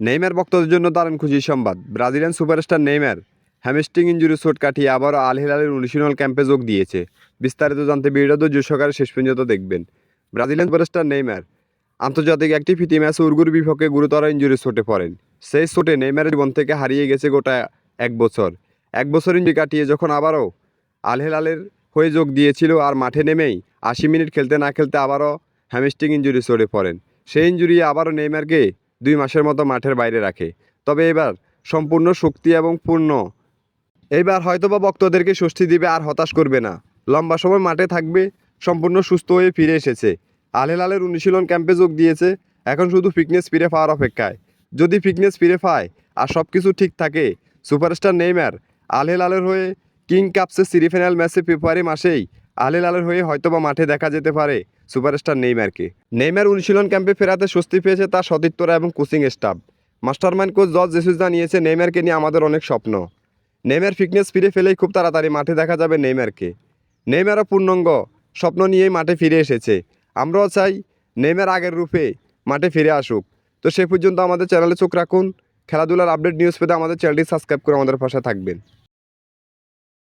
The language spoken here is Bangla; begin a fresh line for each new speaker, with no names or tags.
নেইমার ভক্তদের জন্য দারুণ খুশি সংবাদ। Brazilian superstar Neymar hamstring injury চোট কাটিয়ে আবারও আল হিলালের অনুশীলন ক্যাম্পে যোগ দিয়েছে। বিস্তারিত জানতে ভিডিও ধৈর্য সহকারে শেষ পর্যন্ত দেখবেন। ব্রাজিলিয়ান সুপারস্টার নেইমার আন্তর্জাতিক একটি ফিটি ম্যাচে উর্গুর বিপক্ষে গুরুতর ইঞ্জুরি চোটে পড়েন। সেই চোটে নেইমারের জীবন থেকে হারিয়ে গেছে গোটা এক বছর। এক বছর ইঞ্জুরি কাটিয়ে যখন আবারও আল হেলালের হয়ে যোগ দিয়েছিল আর মাঠে নেমেই আশি মিনিট খেলতে না খেলতে আবারও হ্যামস্ট্রিং ইঞ্জুরি চড়ে পড়েন। সেই ইঞ্জুরি আবারও নেইমারকে দুই মাসের মতো মাঠের বাইরে রাখে। তবে এবার সম্পূর্ণ শক্তি এবং পূর্ণ। এইবার হয়তোবা ভক্তদেরকে স্বস্তি দিবে আর হতাশ করবে না। লম্বা সময় মাঠে থাকবে, সম্পূর্ণ সুস্থ হয়ে ফিরে এসেছে। আল হেলালের অনুশীলন ক্যাম্পে যোগ দিয়েছে, এখন শুধু ফিটনেস ফিরে পাওয়ার অপেক্ষায়। যদি ফিটনেস ফিরে পায় আর সব কিছু ঠিক থাকে, সুপারস্টার নেইমার আল হেলালের হয়ে কিং কাপসের সেমিফাইনাল ম্যাচে ফেব্রুয়ারি মাসেই আল হেলালের হয়ে হয়তোবা মাঠে দেখা যেতে পারে। সুপারস্টার নেইমারকে। নেইমার অনুশীলন ক্যাম্পে ফেরাতে স্বস্তি পেয়েছে তার সতীর্থরা এবং coaching staff. Mastermind coach Jorge Jesus জানিয়েছে নেইমারকে নিয়ে আমাদের অনেক স্বপ্ন। নেইমার ফিটনেস ফিরে ফেলেই খুব তাড়াতাড়ি মাঠে দেখা যাবে নেইমারকে। নেইমারও পূর্ণাঙ্গ স্বপ্ন নিয়েই মাঠে ফিরে এসেছে। আমরাও চাই নেইমার আগের রূপে মাঠে ফিরে আসুক। তো সে পর্যন্ত আমাদের চ্যানেলে চোখ রাখুন। খেলাধুলার আপডেট নিউজ পেতে আমাদের চ্যানেলটি সাবস্ক্রাইব করে আমাদের পাশে থাকবেন।